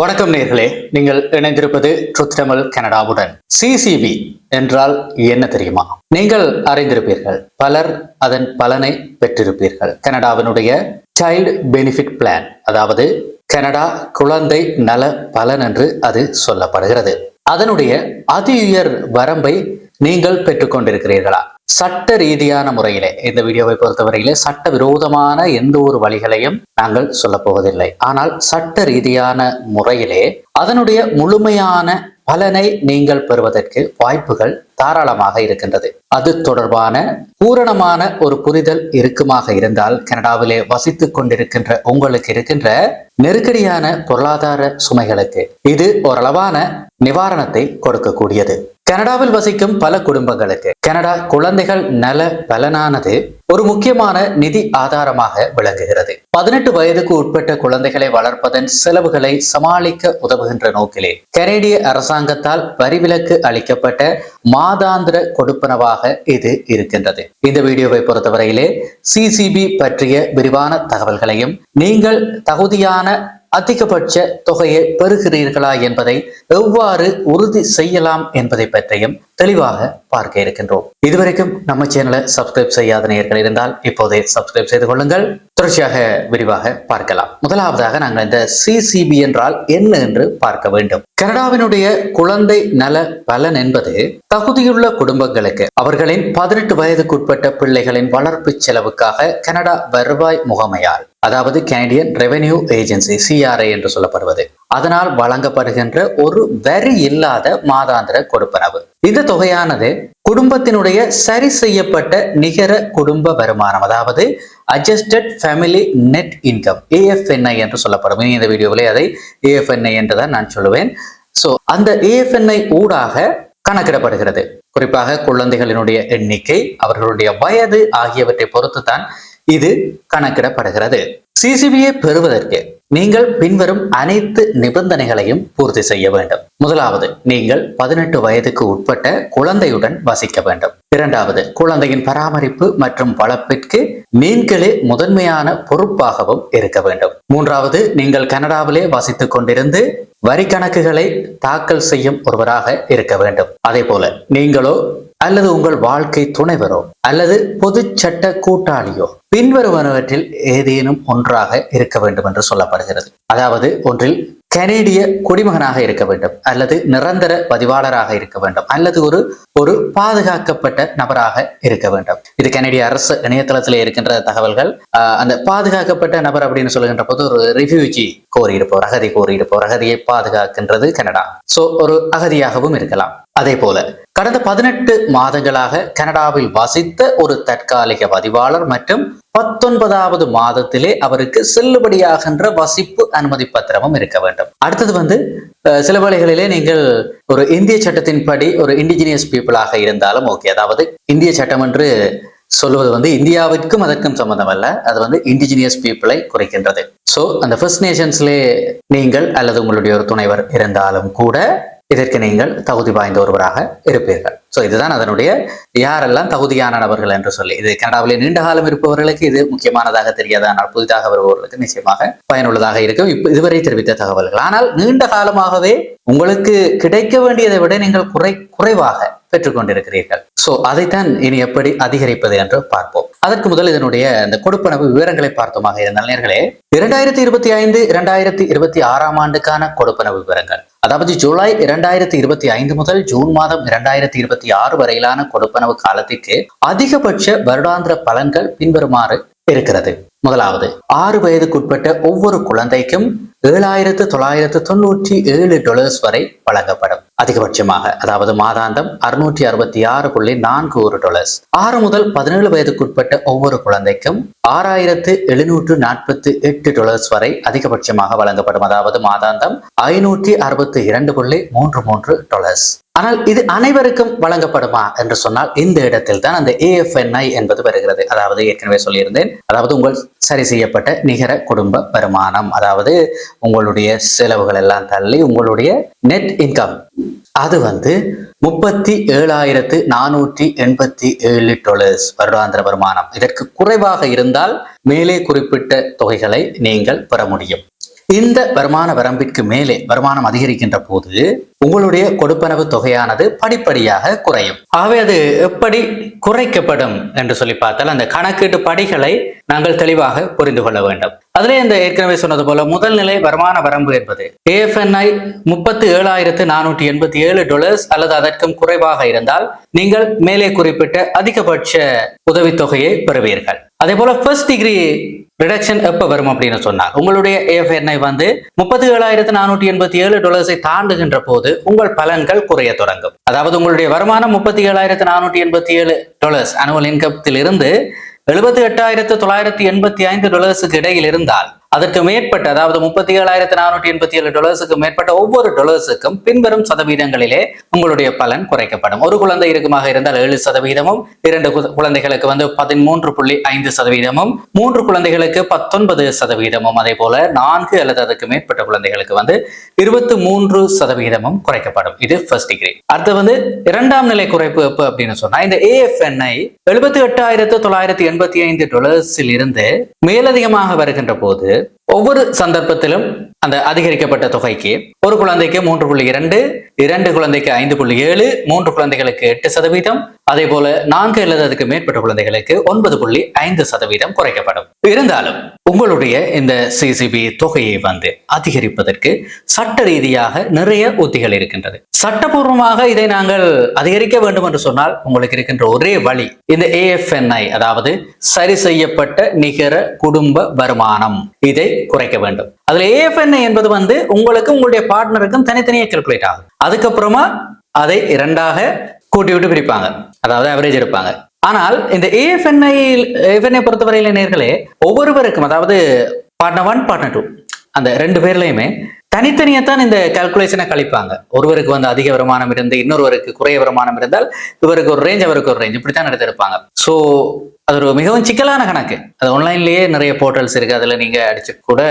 வணக்கம் நேர்களே. நீங்கள் இணைந்திருப்பது ட்ருத் தமிழ் கனடாவுடன். சிசிபி என்றால் என்ன தெரியுமா? நீங்கள் அறிந்திருப்பீர்கள். பலர் அதன் பலனை பெற்றிருப்பீர்கள். கனடாவினுடைய சைல்டு பெனிஃபிட் பிளான் அதாவது கனடா குழந்தை நல பலன் என்று அது சொல்லப்படுகிறது. அதனுடைய அதி உயர் வரம்பை நீங்கள் பெற்றுக்கொண்டிருக்கிறீர்களா? சட்ட ரீதியான முறையிலே இந்த வீடியோவை பொறுத்தவரையிலே சட்ட விரோதமான எந்த ஒரு வழிகளையும் நாங்கள் சொல்ல போவதில்லை. ஆனால் சட்ட ரீதியான முறையிலே அதனுடைய முழுமையான பலனை நீங்கள் பெறுவதற்கு வாய்ப்புகள் தாராளமாக இருக்கின்றது. அது தொடர்பான பூரணமான ஒரு புரிதல் இருக்குமாக இருந்தால் கனடாவிலே வசித்துக் கொண்டிருக்கின்ற உங்களுக்கு இருக்கின்ற நெருக்கடியான பொருளாதார சுமைகளுக்கு இது ஓரளவான நிவாரணத்தை கொடுக்கக்கூடியது. கனடாவில் வசிக்கும் பல குடும்பங்களுக்கு. கனடா குழந்தைகள் நல பலனானது ஒரு முக்கியமான நிதி ஆதாரமாக விளங்குகிறது. பதினெட்டு வயதுக்கு உட்பட்ட குழந்தைகளை வளர்ப்பதன் செலவுகளை சமாளிக்க உதவுகின்ற நோக்கிலே கனேடிய அரசாங்கத்தால் வரிவிலக்கு அளிக்கப்பட்ட மாதாந்திர கொடுப்பனவாக இது இருக்கின்றது. இந்த வீடியோவை பொறுத்தவரையிலே சிசிபி பற்றிய விரிவான தகவல்களையும் நீங்கள் தகுதியான அதிகபட்ச தொகையை பெறுகிறீர்களா என்பதை எவ்வாறு உறுதி செய்யலாம் என்பதை பற்றியும் தெளிவாக பார்க்க இருக்கின்றோம். இதுவரைக்கும் நம்ம சேனலை சப்ஸ்கிரைப் செய்யாத நேர்கள் இருந்தால் இப்போதே சப்ஸ்கிரைப் செய்து கொள்ளுங்கள். தொடர்ச்சியாக விரிவாக பார்க்கலாம். முதலாவதாக நாங்கள் இந்த சிசிபி என்றால் என்ன என்று பார்க்க வேண்டும். கனடாவினுடைய குழந்தை நல பலன் என்பது தகுதியுள்ள குடும்பங்களுக்கு அவர்களின் பதினெட்டு வயதுக்குட்பட்ட பிள்ளைகளின் வளர்ப்பு செலவுக்காக கனடா வருவாய் முகமையால் அதாவது கேனடியன் ரெவென்யூ ஏஜென்சி சிஆர்ஐ என்று சொல்லப்படுவது. அதனால் வழங்கப்படுகின்ற ஒரு வரி இல்லாத மாதாந்திர கொடுப்பனவு. இந்த தொகையானது குடும்பத்தினுடைய சரி செய்யப்பட்ட நிகர குடும்ப வருமானம் அதாவது adjusted family net income AFNI என்று சொல்லப்படும். இந்த வீடியோவிலே அதை ஏஎஃப்என்ஐ என்று தான் நான் சொல்லுவேன். ஸோ அந்த ஏஎஃப்என்ஐ ஊடாக கணக்கிடப்படுகிறது. குறிப்பாக குழந்தைகளினுடைய எண்ணிக்கை அவர்களுடைய வயது ஆகியவற்றை பொறுத்து தான் இது கணக்கிடப்படுகிறது. சிசிபியை பெறுவதற்கு நீங்கள் பின்வரும் அனைத்து நிபந்தனைகளையும் பூர்த்தி செய்ய வேண்டும். முதலாவது நீங்கள் பதினெட்டு வயதுக்கு உட்பட்ட குழந்தையுடன் வசிக்க வேண்டும். இரண்டாவது குழந்தையின் பராமரிப்பு மற்றும் வளர்ப்பிற்கு நீங்களே முதன்மையான பொறுப்பாகவும் இருக்க வேண்டும். மூன்றாவது நீங்கள் கனடாவிலே வசித்துக் கொண்டிருந்து வரி கணக்குகளை தாக்கல் செய்யும் ஒருவராக இருக்க வேண்டும். அதே போல நீங்களோ அல்லது உங்கள் வாழ்க்கை துணைவரோ அல்லது பொது சட்ட கூட்டாளியோ பின்வருவனவற்றில் ஏதேனும் ஒன்றாக இருக்க வேண்டும் என்று சொல்லப்படுகிறது. அதாவது ஒன்றில் கனேடிய குடிமகனாக இருக்க வேண்டும் அல்லது நிரந்தர பதிவாளராக இருக்க வேண்டும் அல்லது ஒரு ஒரு பாதுகாக்கப்பட்ட நபராக இருக்க வேண்டும். இது கனேடிய அரசு இணையதளத்தில் இருக்கின்ற தகவல்கள். அந்த பாதுகாக்கப்பட்ட நபர் அப்படின்னு சொல்லுகின்ற போது ஒரு ரிஃப்யூஜி கோரியிருப்போர் அகதி கோரியிருப்போர் அகதியை பாதுகாக்கின்றது கனடா. சோ ஒரு அகதியாகவும் இருக்கலாம். அதே போல கடந்த பதினெட்டு மாதங்களாக கனடாவில் வசித்த ஒரு தற்காலிக பதிவாளர் மற்றும் பத்தொன்பதாவது மாதத்திலே அவருக்கு செல்லுபடியாகின்ற வசிப்பு அனுமதி பத்திரமும் இருக்க வேண்டும். அடுத்தது வந்து சில வேளைகளிலே நீங்கள் ஒரு இந்திய சட்டத்தின்படி ஒரு இண்டிஜினியஸ் பீப்புளாக இருந்தாலும் ஓகே அதாவது இந்திய சட்டம் என்று சொல்லுவது வந்து இந்தியாவிற்கும் அதற்கும் சம்பந்தம் அல்ல அது வந்து இண்டிஜினியஸ் பீப்புளை குறைக்கின்றது. ஸோ அந்த ஃபர்ஸ்ட் நேஷன்ஸ்லே நீங்கள் அல்லது உங்களுடைய ஒரு துணைவர் இருந்தாலும் கூட இதற்கு நீங்கள் தகுதி வாய்ந்த ஒருவராக இருப்பீர்கள். ஸோ இதுதான் அதனுடைய யாரெல்லாம் தகுதியான நபர்கள் என்று சொல்லி இது கனடாவிலே நீண்ட காலம் இருப்பவர்களுக்கு இது முக்கியமானதாக தெரியாது? ஆனால் புதிதாக வருபவர்களுக்கு நிச்சயமாக பயனுள்ளதாக இருக்கும். இப்போ இதுவரை தெரிவித்த தகவல்கள். ஆனால் நீண்ட காலமாகவே உங்களுக்கு கிடைக்க வேண்டியதை விட நீங்கள் குறை குறைவாக பெற்றுக்கொண்டிருக்கிறீர்கள். சோ அதைத்தான் இனி எப்படி அதிகரிப்பது என்று பார்ப்போம். அதற்கு முதல் இதனுடைய இந்த கொடுப்பனவு விவரங்களை பார்த்தோமாக இருந்தால் நேர்களே இரண்டாயிரத்தி இருபத்தி ஐந்து இரண்டாயிரத்தி இருபத்தி ஆறாம் ஆண்டுக்கான கொடுப்பனவு விவரங்கள். அதாவது ஜூலை இரண்டாயிரத்தி இருபத்தி ஐந்து முதல் ஜூன் மாதம் இரண்டாயிரத்தி இருபத்தி ஆறு வரையிலான கொடுப்பனவு காலத்திற்கு அதிகபட்ச வருடாந்திர பலன்கள் பின்வருமாறு இருக்கிறது. முதலாவது ஆறு வயதுக்குட்பட்ட ஒவ்வொரு குழந்தைக்கும் ஏழாயிரத்து தொள்ளாயிரத்து தொண்ணூற்றி ஏழு டொலர்ஸ் வரை வழங்கப்படும். அதிகபட்சமாக அதாவது மாதாந்தம் அறுநூற்றி அறுபத்தி ஆறு புள்ளி நான்கு ஒரு டாலர்ஸ் ஆறு முதல் பதினேழு வயதுக்குட்பட்ட ஒவ்வொரு குழந்தைக்கும் ஆறாயிரத்து எழுநூற்று நாற்பத்தி எட்டு டாலர்ஸ் வரை அதிகபட்சமாக வழங்கப்படும் அதாவது மாதாந்தம் ஐநூற்றி அறுபத்தி இரண்டு புள்ளி மூன்று மூன்று டாலர்ஸ் ஆனால் இது அனைவருக்கும் வழங்கப்படுமா என்று சொன்னால் இந்த இடத்தில் தான் அந்த ஏஎஃப்என்ஐ என்பது வருகிறது. அதாவது ஏற்கனவே சொல்லியிருந்தேன். அதாவது உங்கள் சரி செய்யப்பட்ட நிகர குடும்ப வருமானம் அதாவது உங்களுடைய செலவுகள் எல்லாம் தள்ளி உங்களுடைய நெட் இன்கம் அது வந்து முப்பத்தி ஏழாயிரத்து நானூற்றி எண்பத்தி ஏழு டாலர்ஸ் வருடாந்திர வருமானம். இதற்கு குறைவாக இருந்தால் மேலே குறிப்பிட்ட தொகைகளை நீங்கள் பெற முடியும். இந்த வருமான வரம்பிற்கு மேலே வருமானம் அதிகரிக்கின்ற போது உங்களுடைய கொடுப்பனவு தொகையானது படிப்படியாக குறையும். ஆகவே அது எப்படி குறைக்கப்படும் என்று சொல்லி பார்த்தால் அந்த கணக்கீட்டு படிகளை நாங்கள் தெளிவாக புரிந்து கொள்ள வேண்டும். அதிலே இந்த ஏற்கனவே சொன்னது போல முதல் நிலை வருமான வரம்பு என்பது ஏஎஃப்என்ஐ முப்பத்தி ஏழாயிரத்து நானூற்றி எண்பத்தி ஏழு டாலர்ஸ் அல்லது அதற்கும் குறைவாக இருந்தால் நீங்கள் மேலே குறிப்பிட்ட அதிகபட்ச உதவித்தொகையை பெறுவீர்கள். அதே போல ஃபர்ஸ்ட் டிகிரி ரிடக்ஷன் எப்ப வரும் அப்படின்னு சொன்னால் உங்களுடைய ஏஎஃப்என்ஐ வந்து முப்பத்தி ஏழாயிரத்து நானூற்றி எண்பத்தி ஏழு டாலர்ஸை தாண்டுகின்ற போது உங்கள் பலன்கள் குறைய தொடங்கும். அதாவது உங்களுடைய வருமானம் முப்பத்தி ஏழாயிரத்து நானூற்றி எண்பத்தி ஏழு டாலர்ஸ் அனுவல் இன்கத்தில் இருந்து எழுபத்தி எட்டாயிரத்து தொள்ளாயிரத்தி எண்பத்தி ஐந்து டாலர்ஸுக்கு இடையில் இருந்தால் அதற்கு மேற்பட்ட அதாவது முப்பத்தி ஏழாயிரத்தி நானூற்றி எண்பத்தி ஏழு டொலர்ஸுக்கு மேற்பட்ட ஒவ்வொரு டொலர்ஸுக்கும் பின்வரும் சதவீதங்களிலே உங்களுடைய பலன் குறைக்கப்படும். ஒரு குழந்தை இருக்குமாக இருந்தால் ஏழு சதவீதமும் இரண்டு குழந்தைகளுக்கு வந்து பதிமூன்று புள்ளி ஐந்து சதவீதமும் மூன்று குழந்தைகளுக்கு பத்தொன்பது சதவீதமும். அதே போல நான்கு அல்லது அதுக்கு மேற்பட்ட குழந்தைகளுக்கு வந்து இருபத்தி மூன்று சதவீதமும் குறைக்கப்படும். இது ஃபர்ஸ்ட் டிகிரி அடுத்து வந்து இரண்டாம் நிலை குறைப்பு அப்படின்னு சொன்னா இந்த ஏஎஃப்என்ஐ எழுபத்தி எட்டாயிரத்து தொள்ளாயிரத்தி எண்பத்தி ஐந்து டொலர்ஸில் இருந்து மேலதிகமாக வருகின்ற போது it ஒவ்வொரு சந்தர்ப்பத்திலும் அந்த அதிகரிக்கப்பட்ட தொகைக்கு ஒரு குழந்தைக்கு மூன்று புள்ளி இரண்டு இரண்டு குழந்தைக்கு ஐந்து புள்ளி ஏழு மூன்று குழந்தைகளுக்கு எட்டு சதவீதம் அதே போல நான்கு அல்லது அதுக்கு மேற்பட்ட குழந்தைகளுக்கு ஒன்பது புள்ளி ஐந்து சதவீதம் குறைக்கப்படும். இருந்தாலும் உங்களுடைய இந்த சிசிபி தொகையை வந்து அதிகரிப்பதற்கு சட்ட ரீதியாக நிறைய உத்திகள் இருக்கின்றது. சட்டபூர்வமாக இதை நாங்கள் அதிகரிக்க வேண்டும் என்று சொன்னால் உங்களுக்கு இருக்கின்ற ஒரே வழி இந்த ஏஎஃப்என்ஐ அதாவது சரி செய்யப்பட்ட நிகர குடும்ப வருமானம். இதை குறைக்க வேண்டும். அதுல ஏஎஃப்என்ஐ என்பது வந்து உங்களுக்கு உங்களுடைய பார்ட்னருக்கும் தனித்தனியே கல்குலேட் ஆகும். அதுக்கப்புறமா அதை இரண்டாக கூட்டி விட்டு பிரிப்பாங்க. அதாவது அவரேஜ் எடுப்பாங்க. ஆனால் இந்த ஏஎஃப்என்ஐ ஏஎஃப்என்ஐ பொறுத்தவரையில நேர்களே ஒவ்வொருவருக்கும் அதாவது பார்ட்னர் ஒன் பார்ட்னர் டூ அந்த ரெண்டு பேர்லயுமே தனித்தனியத்தான் இந்த கால்குலேஷனை கழிப்பாங்க. ஒருவருக்கு வந்து அதிக வருமானம் இருந்து இன்னொருவருக்கு குறைய வருமானம் இருந்தால் இவருக்கு ஒரு ரேஞ்ச் அவருக்கு ஒரு ரேஞ்ச் இப்படித்தான் எடுத்திருப்பாங்க. ஸோ அது ஒரு மிகவும் சிக்கலான கணக்கு. அது ஆன்லைன்லயே நிறைய போர்ட்டல்ஸ் இருக்கு. அதுல நீங்க அடிச்சு கூட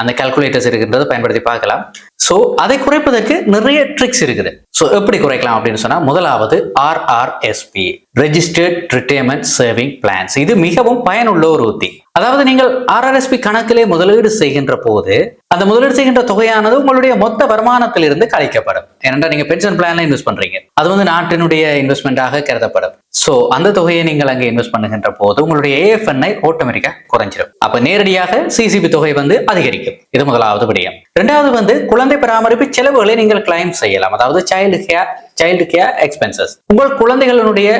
அந்த கால்குலேட்டர்ஸ் இருக்குன்றதை பயன்படுத்தி பார்க்கலாம். ஸோ அதை குறைப்பதற்கு நிறைய ட்ரிக்ஸ் இருக்குது. ஸோ எப்படி குறைக்கலாம் அப்படின்னு சொன்னால் முதலாவது RRSP registered retirement saving plans இது மிகவும் பயனுள்ள ஒரு உத்தி. அதாவது நீங்கள் ஆர்ஆர்எஸ்பி கணக்கிலே முதலீடு செய்கின்ற போது அந்த முதலீடு செய்கின்ற தொகையானது உங்களுடைய மொத்த வருமானத்திலிருந்து கழிக்கப்படும். ஏனென்றால் நீங்க பென்ஷன் பிளான்ல இன்வெஸ்ட் பண்றீங்க. அது வந்து நாட்டினுடைய இன்வெஸ்ட்மெண்டாக கருதப்படும். சோ அந்த தொகையை நீங்கள் அங்கே இன்வெஸ்ட் பண்ணுகின்ற போது உங்களுடைய ஏஎஃப்என்ஐ ஆட்டோமேட்டிக்கா குறைஞ்சிடும் அப்ப நேரடியாக சிசிபி தொகை வந்து அதிகரிக்கும். இது முதலாவது விடயம். இரண்டாவது வந்து குழந்தை பராமரிப்பு செலவுகளை நீங்கள் கிளைம் செய்யலாம். அதாவது child care child care expenses உங்கள் குழந்தைகளுடைய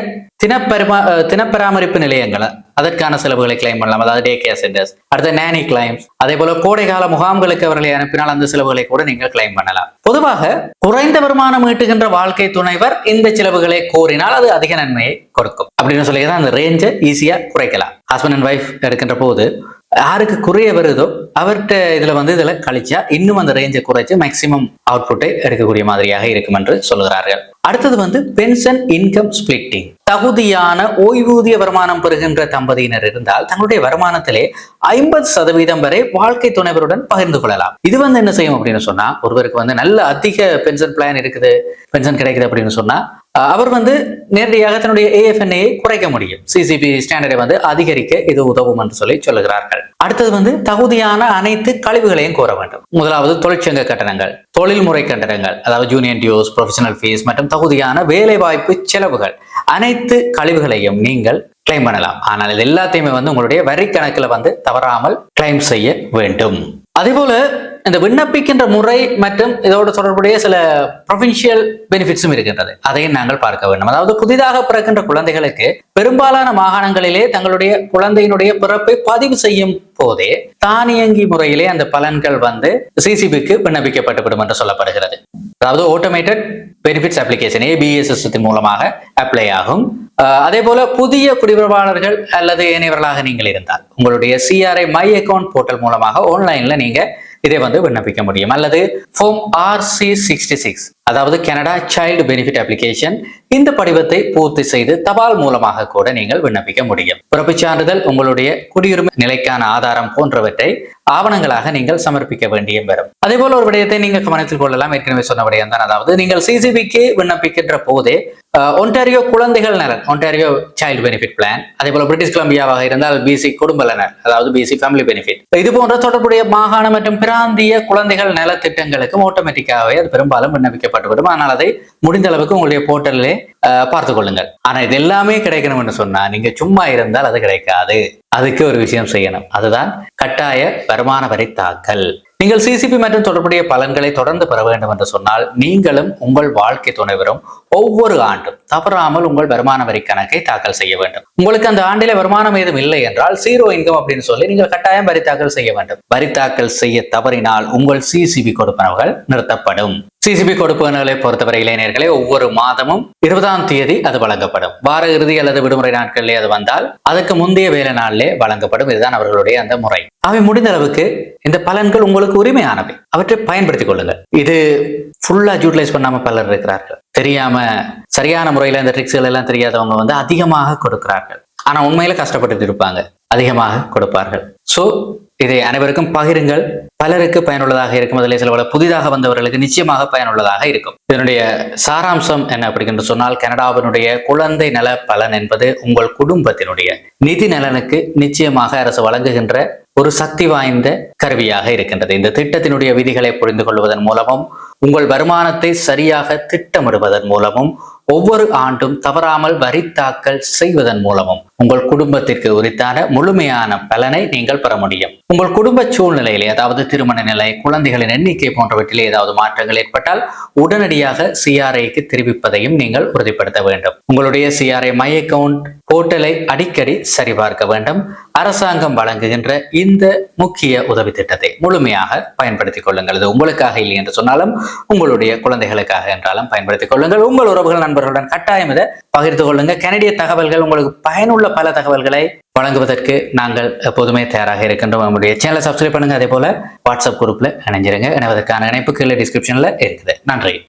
தினப்பரிமா தினப்பராமரிப்பு நிலையங்களை அதற்கான செலவுகளை கிளைம் பண்ணலாம். அதாவது டே கேர் சென்டர்ஸ் அடுத்த நேனி கிளைம்ஸ் அதே போல கோடைகால முகாம்களுக்கு அவர்களை அனுப்பினால் அந்த செலவுகளை கூட நீங்கள் கிளைம் பண்ணலாம். பொதுவாக குறைந்த வருமானம் ஈட்டுகின்ற வாழ்க்கை துணைவர் இந்த செலவுகளை கோரினால் அது அதிக நன்மையை கொடுக்கும். அப்படின்னு சொல்லி தான் அந்த ரேஞ்சை ஈஸியா குறைக்கலாம். ஹஸ்பண்ட் அண்ட் ஒய்ஃப் எடுக்கின்ற போது யாருக்கு குறைய வருதோ அவர்கிட்ட இதுல வந்து இதுல கழிச்சா இன்னும் அந்த ரேஞ்சை குறைச்சு மேக்சிமம் அவுட்புட்டை எடுக்கக்கூடிய மாதிரியாக இருக்கும் என்று சொல்கிறார்கள் அடுத்தது வந்து பென்ஷன் இன்கம் ஸ்பிளிட்டிங் தகுதியான ஓய்வூதிய வருமானம் பெறுகின்ற தம்பதியினர் இருந்தால் தங்களுடைய வருமானத்திலே ஐம்பது சதவீதம் வரை வாழ்க்கை துணைவருடன் பகிர்ந்து கொள்ளலாம். இது வந்து என்ன செய்யும் அப்படின்னு சொன்னா ஒருவருக்கு வந்து நல்ல அதிக பென்ஷன் பிளான் இருக்குது பென்ஷன் கிடைக்குது அப்படின்னு சொன்னா அவர் வந்து நேரடியாக தன்னுடைய ஏஎஃப்என்ஏ குறைக்க முடியும். சிசிபி ஸ்டாண்டர்டை வந்து அதிகரிக்க இது உதவும் என்று சொல்லி சொல்லுகிறார்கள். அடுத்தது வந்து தகுதியான அனைத்து கழிவுகளையும் கோர வேண்டும். முதலாவது தொழிற்சங்க கட்டணங்கள் தொழில்முறை கட்டணங்கள் அதாவது ஜூனியர் டியூஸ் ப்ரொஃபஷனல் ஃபீஸ் மற்றும் தகுதியான வேலைவாய்ப்பு செலவுகள் அனைத்து கழிவுகளையும் நீங்கள் கிளைம் பண்ணலாம். ஆனால் இது எல்லாத்தையுமே வந்து உங்களுடைய வரி கணக்கில் வந்து தவறாமல் கிளைம் செய்ய வேண்டும். அதே போல இந்த விண்ணப்பிக்கின்ற முறை மற்றும் இதோடு தொடர்புடைய சில ப்ரொவின்ஷியல் பெனிஃபிட்ஸும் இருக்கின்றது. அதையும் நாங்கள் பார்க்க வேண்டும். அதாவது புதிதாக பிறக்கின்ற குழந்தைகளுக்கு பெரும்பாலான மாகாணங்களிலே தங்களுடைய குழந்தையினுடைய பிறப்பை பதிவு செய்யும் போதே தானியங்கி முறையிலே அந்த பலன்கள் வந்து சிசிபிக்கு விண்ணப்பிக்கப்பட்டுவிடும் என்று சொல்லப்படுகிறது. அதாவது ஆட்டோமேட்டட் பெனிஃபிட்ஸ் அப்ளிகேஷன் ஏபிஎஸ் சிஸ்டத்தின் மூலமாக அப்ளை ஆகும். அதே போல புதிய குடிவரவாளர்கள் அல்லது இணையவர்களாக நீங்கள் இருந்தால் உங்களுடைய சிஆர்ஐ மை அக்கவுண்ட் போர்ட்டல் மூலமாக ஆன்லைன்ல நீங்க இதை வந்து விண்ணப்பிக்க முடியும். அல்லது ஃபார்ம் ஆர்சி சிக்ஸ்டி சிக்ஸ் அதாவது கனடா சைல்டு பெனிஃபிட் அப்ளிகேஷன் இந்த படிவத்தை பூர்த்தி செய்து தபால் மூலமாக கூட நீங்கள் விண்ணப்பிக்க முடியும். பிறப்புச் சான்றிதழ் உங்களுடைய குடியுரிமை நிலைக்கான ஆதாரம் போன்றவற்றை ஆவணங்களாக நீங்கள் சமர்ப்பிக்க வேண்டிய வரும். அதே போல ஒரு விடயத்தை நீங்கள் கவனத்தில் கொள்ளலாம். ஏற்கனவே சொன்ன விடயம் தான் அதாவது நீங்கள் சிசிபிக்கு விண்ணப்பிக்கின்ற போதே ஒன்டாரியோ குழந்தைகள் நலன். ஒன்டாரியோ சைல்டு பெனிஃபிட் பிளான் அதே போல பிரிட்டிஷ் கொலம்பியாவாக இருந்தால் பிசி குடும்ப நலன் அதாவது பிசி ஃபேமிலி பெனிஃபிட் இது போன்ற தொடர்புடைய மாகாண மற்றும் பிராந்திய குழந்தைகள் நல திட்டங்களுக்கும் ஆட்டோமேட்டிக்காகவே அது பெரும்பாலும் விண்ணப்பிக்கப்பட்டுவிடும். ஆனால் அதை முடிந்த அளவுக்கு உங்களுடைய போர்ட்டலிலே பார்த்து கொள்ளுங்கள். ஆனா இது எல்லாமே கிடைக்கணும்னு சொன்னா நீங்க சும்மா இருந்தால் அது கிடைக்காது. அதுக்கு ஒரு விஷயம் செய்யணும். அதுதான் கட்டாய வருமான வரி தாக்கல். நீங்கள் சிசிபி மற்றும் தொடர்புடைய பலன்களை தொடர்ந்து பெற வேண்டும் என்று சொன்னால் நீங்களும் உங்கள் வாழ்க்கை துணைவரும் ஒவ்வொரு ஆண்டும் தவறாமல் உங்கள் வருமான வரி கணக்கை தாக்கல் செய்ய வேண்டும். உங்களுக்கு அந்த ஆண்டில வருமானம் ஏதும் இல்லை என்றால் சீரோ இன்கம் அப்படின்னு சொல்லி நீங்கள் கட்டாயம் வரி தாக்கல் செய்ய வேண்டும். வரி தாக்கல் செய்ய தவறினால் உங்கள் சிசிபி கொடுப்பனவுகள் நிறுத்தப்படும். சிசிபி கொடுப்பனவுகளை பொறுத்தவரை இளைஞர்களே ஒவ்வொரு மாதமும் இருபதாம் தேதி அது வழங்கப்படும். வார இறுதி அல்லது விடுமுறை நாட்களிலே அது வந்தால் அதுக்கு முந்தைய வேலை நாளிலே வழங்கப்படும். இதுதான் அவர்களுடைய அந்த முறை. அவை முடிந்த அளவுக்கு இந்த பலன்கள் உங்களுக்கு உரிமையானவை. அவற்றை பயன்படுத்திக் கொள்ளுங்கள். இது ஃபுல்லா யூட்டிலைஸ் பண்ணாம பலர் இருக்கிறார்கள். தெரியாம சரியான முறையில இந்த ட்ரிக்ஸ்கள் எல்லாம் தெரியாதவங்க வந்து அதிகமாக கொடுக்கிறார்கள். ஆனா உண்மையில கஷ்டப்பட்டு இருப்பாங்க. அதிகமாக கொடுப்பார்கள். ஸோ இதை அனைவருக்கும் பகிருங்கள். பலருக்கு பயனுள்ளதாக இருக்கும். அதில் சில பல புதிதாக வந்தவர்களுக்கு நிச்சயமாக பயனுள்ளதாக இருக்கும். இதனுடைய சாராம்சம் என்ன அப்படின்னு சொன்னால் கனடாவினுடைய குழந்தை நல பலன் என்பது உங்கள் குடும்பத்தினுடைய நிதி நலனுக்கு நிச்சயமாக அரசு வழங்குகின்ற ஒரு சக்தி வாய்ந்த கருவியாக இருக்கின்றது. இந்த திட்டத்தினுடைய விதிகளை புரிந்து கொள்வதன் மூலமும் உங்கள் வருமானத்தை சரியாக திட்டமிடுவதன் மூலமும் ஒவ்வொரு ஆண்டும் தவறாமல் வரி தாக்கல் செய்வதன் மூலமும் உங்கள் குடும்பத்திற்கு உரித்தான முழுமையான பலனை நீங்கள் பெற முடியும். உங்கள் குடும்ப சூழ்நிலையிலே அதாவது திருமண நிலை குழந்தைகளின் எண்ணிக்கை போன்றவற்றிலே ஏதாவது மாற்றங்கள் ஏற்பட்டால் உடனடியாக சிஆர்ஐக்கு தெரிவிப்பதையும் நீங்கள் உறுதிப்படுத்த வேண்டும். உங்களுடைய சிஆர்ஐ மை அக்கவுண்ட் போர்ட்டலை அடிக்கடி சரிபார்க்க வேண்டும். அரசாங்கம் வழங்குகின்ற இந்த முக்கிய உதவி திட்டத்தை முழுமையாக பயன்படுத்திக் கொள்ளுங்கள். இது உங்களுக்காக இல்லை என்று சொன்னாலும் உங்களுடைய குழந்தைகளுக்காக என்றாலும் பயன்படுத்திக் கொள்ளுங்கள். உங்கள் உறவுகள் நண்பர்களுடன் கட்டாயம் இதை பகிர்ந்து கொள்ளுங்கள். கனடிய தகவல்கள் உங்களுக்கு பயனுள்ள பல தகவல்களை வழங்குவதற்கு நாங்கள் எப்போதுமே தயாராக இருக்கின்றோம். நம்முடைய சேனலை சப்ஸ்கிரைப் பண்ணுங்க. அதே போல வாட்ஸ்அப் குரூப்ல இணைஞ்சிருங்க. இணைவதற்கான இணைப்பு கீழே டிஸ்கிரிப்ஷன்ல இருக்குது. நன்றி.